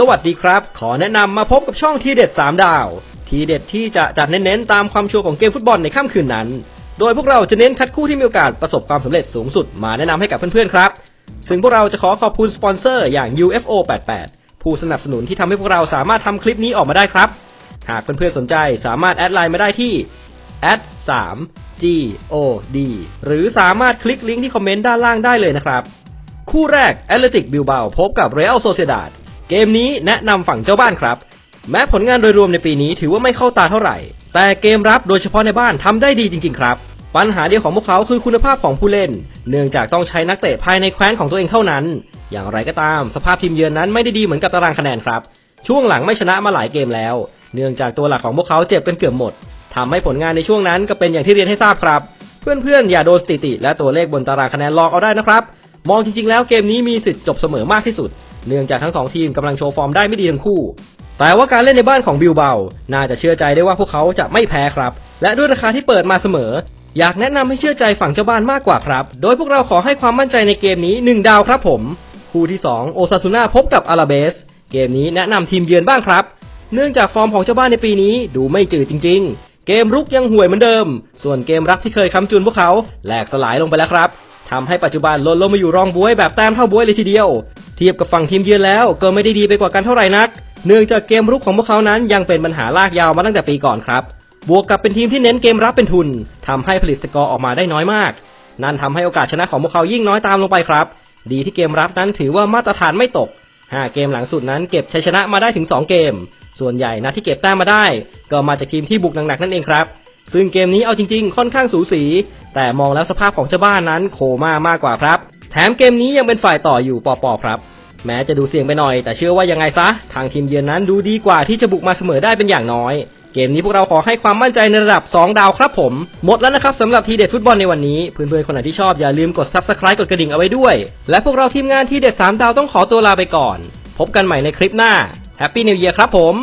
สวัสดีครับ ขอแนะนำมาพบกับช่องทีเด็ด 3 ดาว ทีเด็ดที่จะจัดเน้นๆ ตามความชัวร์ของเกมฟุตบอลในค่ำคืนนั้น โดยพวกเราจะเน้นคัดคู่ที่มีโอกาสประสบความสำเร็จสูงสุดมาแนะนำให้กับเพื่อนๆครับ ซึ่งพวกเราจะขอขอบคุณสปอนเซอร์อย่าง UFO 88ผู้สนับสนุนที่ทำให้พวกเราสามารถทำคลิปนี้ออกมาได้ครับ หากเพื่อนๆสนใจสามารถแอดไลน์มาได้ที่3 G O D หรือสามารถคลิกลิงก์ที่คอมเมนต์ด้านล่างได้เลยนะครับ คู่แรก a t l e t i c Bilbao พบกับ Real Sociedad เเกมนี้แนะนำฝั่งเจ้าบ้านครับ แม้ผลงานโดยรวมในปีนี้ถือว่าไม่เข้าตาเท่าไหร่ แต่เกมรับโดยเฉพาะในบ้านทำได้ดีจริง ๆ ครับ ปัญหาเดียวของพวกเขาคือคุณภาพของผู้เล่น เนื่องจากต้องใช้นักเตะภายในแคว้นของตัวเองเท่านั้น อย่างไรก็ตาม สภาพทีมเยือนนั้นไม่ได้ดีเหมือนกับตารางคะแนนครับ ช่วงหลังไม่ชนะมาหลายเกมแล้ว เนื่องจากตัวหลักของพวกเขาเจ็บกันเกือบหมดทำให้ผลงานในช่วงนั้นก็เป็นอย่างที่เรียนให้ทราบครับ เพื่อนๆอย่าโดนสถิติ และตัวเลขบนตารางคะแนนหลอกเอาได้นะครับ มองจริงๆ แล้วเกมนี้มีสิทธิ์จบเสมอมากที่สุด เนื่องจากทั้งสองทีมกำลังโชว์ฟอร์มได้ไม่ดีทั้งคู่ แต่ว่าการเล่นในบ้านของบิลเบา น่าจะเชื่อใจได้ว่าพวกเขาจะไม่แพ้ครับ และด้วยราคาที่เปิดมาเสมอ อยากแนะนำให้เชื่อใจฝั่งเจ้าบ้านมากกว่าครับ โดยพวกเราขอให้ความมั่นใจในเกมนี้ 1 ดาวครับผม คู่ที่ 2 โอซาซูน่าพบกับอาราเบส เกมนี้แนะนำทีมเยือนบ้างครับ เนื่องจากฟอร์มของเจ้าบ้านในปีนี้ดูไม่จืดจริง ๆ เกมรุกยังห่วยเหมือนเดิม ส่วนเกมรับที่เคยค้ำจุนพวกเขาแหลกสลายลงไปแล้วครับทำให้ปัจจุบันลดลงมาอยู่รองบวยแบบแต้มเท่าบวยเลยทีเดียว เทียบกับฝั่งทีมเยือนแล้วก็ไม่ได้ดีไปกว่ากันเท่าไหร่นัก เนื่องจากเกมรุกของพวกเขานั้นยังเป็นปัญหาลากยาวมาตั้งแต่ปีก่อนครับ บวกกับเป็นทีมที่เน้นเกมรับเป็นทุนทำให้ผลิตสกอร์ออกมาได้น้อยมาก นั่นทำให้โอกาสชนะของพวกเขายิ่งน้อยตามลงไปครับ ดีที่เกมรับนั้นถือว่ามาตรฐานไม่ตก 5 เกมหลังสุดนั้นเก็บชัยชนะมาได้ถึง 2 เกม ส่วนใหญ่นะที่เก็บแต้มมาได้ ก็มาจากทีมที่บุกหนักๆนั่นเองครับซึ่งเกมนี้เอาจริงๆ ค่อนข้างสูสี แต่มองแล้วสภาพของเจ้าบ้านนั้นโคม่ามากกว่าครับ แถมเกมนี้ยังเป็นฝ่ายต่ออยู่ปอๆครับ แม้จะดูเสี่ยงไปหน่อย แต่เชื่อว่ายังไงซะ ทางทีมเยือนนั้นดูดีกว่าที่จะบุกมาเสมอได้เป็นอย่างน้อย เกมนี้พวกเราขอให้ความมั่นใจในระดับ 2 ดาวครับผม หมดแล้วนะครับสำหรับทีเด็ดฟุตบอลในวันนี้ เพื่อนๆคนไหนที่ชอบอย่าลืมกด Subscribe กดกระดิ่งเอาไว้ด้วย และพวกเราทีมงานทีเด็ด 3 ดาวต้องขอตัวลาไปก่อน พบกันใหม่ในคลิปหน้า Happy New Year ครับผม